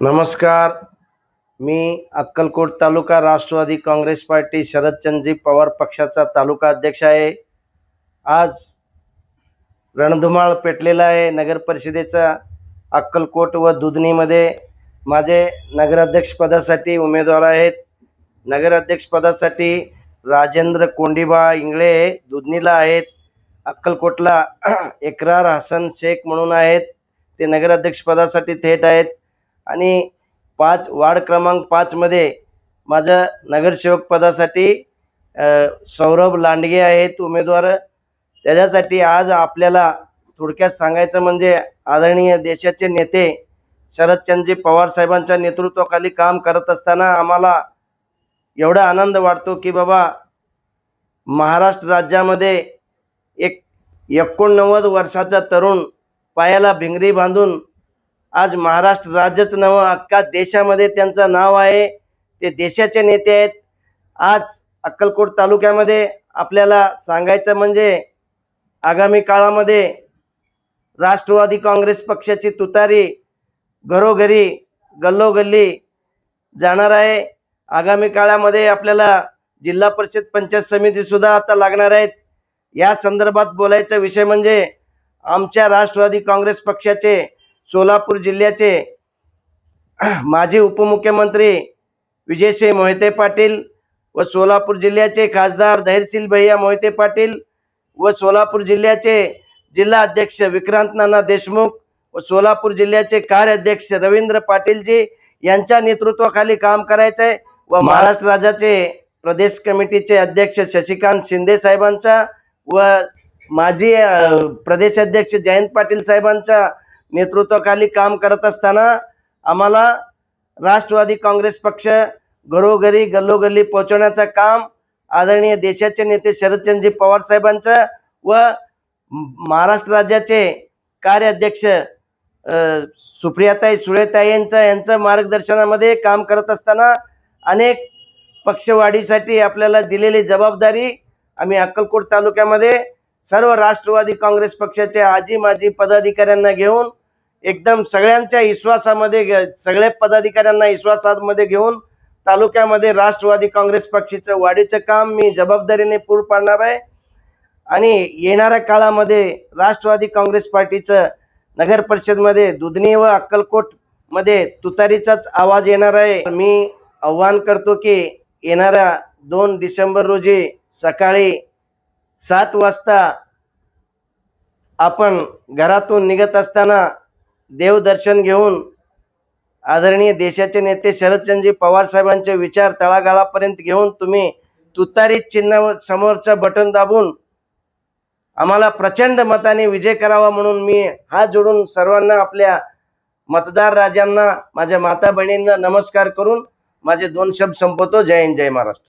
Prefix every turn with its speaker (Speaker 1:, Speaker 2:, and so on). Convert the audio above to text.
Speaker 1: नमस्कार. मी अक्कलकोट तालुका राष्ट्रवादी काँग्रेस पार्टी शरदचंदजी पवार पक्षाचा तालुका अध्यक्ष आहे. आज रणधुमाळ पेटलेला आहे नगर परिषदेचा अक्कलकोट व दुधनीमध्ये. माझे नगराध्यक्षपदासाठी उमेदवार आहेत. नगराध्यक्षपदासाठी राजेंद्र कोंडीबा इंगळे दुधनीला आहेत. अक्कलकोटला एकरार हसन शेख म्हणून आहेत. ते नगराध्यक्षपदासाठी थेट आहेत. आणि पाच वार्ड क्रमांक पाचमध्ये माझं नगरसेवक पदासाठी सौरभ लांडगे आहेत उमेदवार. त्याच्यासाठी आज आपल्याला थोडक्यात सांगायचं म्हणजे आदरणीय देशाचे नेते शरदचंद्रजी पवार साहेबांच्या नेतृत्वाखाली काम करत असताना आम्हाला एवढा आनंद वाटतो की बाबा महाराष्ट्र राज्यामध्ये एक एकोणनव्वद वर्षाचा तरुण पायाला भिंगरी बांधून आज महाराष्ट्र राज्यच नाव अख्खा देशामध्ये त्यांचं नाव आहे. ते देशाचे नेते आहेत. आज अक्कलकोट तालुक्यामध्ये आपल्याला सांगायचं म्हणजे आगामी काळामध्ये राष्ट्रवादी काँग्रेस पक्षाची तुतारी घरोघरी गल्लोगल्ली जाणार आहे. आगामी काळामध्ये आपल्याला जिल्हा परिषद पंचायत समिती सुद्धा आता लागणार आहेत. या संदर्भात बोलायचा विषय म्हणजे आमच्या राष्ट्रवादी काँग्रेस पक्षाचे सोलापूर जिल्ह्याचे माजी उपमुख्यमंत्री विजयसिंह मोहिते पाटील व सोलापूर जिल्ह्याचे खासदार धैर्यशील भैया मोहिते पाटील व सोलापूर जिल्ह्याचे जिल्हा अध्यक्ष विक्रांत नाना देशमुख व सोलापूर जिल्ह्याचे कार्याध्यक्ष रवींद्र पाटीलजी यांच्या नेतृत्वाखाली काम करायचं आहे व महाराष्ट्र राज्याचे प्रदेश कमिटीचे अध्यक्ष शशिकांत शिंदे साहेबांचा व माजी प्रदेश अध्यक्ष जयंत पाटील साहेबांचा नेतृत्वाखाली काम करत असताना आम्हाला राष्ट्रवादी काँग्रेस पक्ष घरोघरी गल्लोगल्ली पोहोचवण्याचं काम आदरणीय देशाचे नेते शरदचंद्रजी पवार साहेबांचं व महाराष्ट्र राज्याचे कार्याध्यक्ष सुप्रियाताई सुळेताई यांचं यांचं मार्गदर्शनामध्ये काम करत असताना अनेक पक्षवाढीसाठी आपल्याला दिलेली जबाबदारी आम्ही अक्कलकोट तालुक्यामध्ये सर्व राष्ट्रवादी काँग्रेस पक्षाचे आजी माजी पदाधिकाऱ्यांना घेऊन एकदम सगळ्यांच्या विश्वासामध्ये सगळे सगळ्या पदाधिकाऱ्यांना विश्वासामध्ये घेऊन तालुक्यामध्ये राष्ट्रवादी काँग्रेस पक्षाचं वाढीचं काम मी जबाबदारीने पूर पाडणार आहे. आणि येणाऱ्या काळामध्ये राष्ट्रवादी काँग्रेस पार्टीचं नगर परिषदमध्ये दुधनी व अक्कलकोटमध्ये तुतारीचाच आवाज येणार आहे. मी आव्हान करतो की येणाऱ्या दोन डिसेंबर रोजी सकाळी सात वाजता आपण घरातून निघत असताना देवदर्शन घेऊन आदरणीय देशाचे नेते शरदचंद्रजी पवार साहेबांचे विचार तळागाळापर्यंत घेऊन तुम्ही तुतारी चिन्ह समोरचं बटन दाबून आम्हाला प्रचंड मताने विजय करावा म्हणून मी हात जोडून सर्वांना आपल्या मतदार राजांना माझ्या माता बहिणींना नमस्कार करून माझे दोन शब्द संपवतो. जय हिंद जय महाराष्ट्र.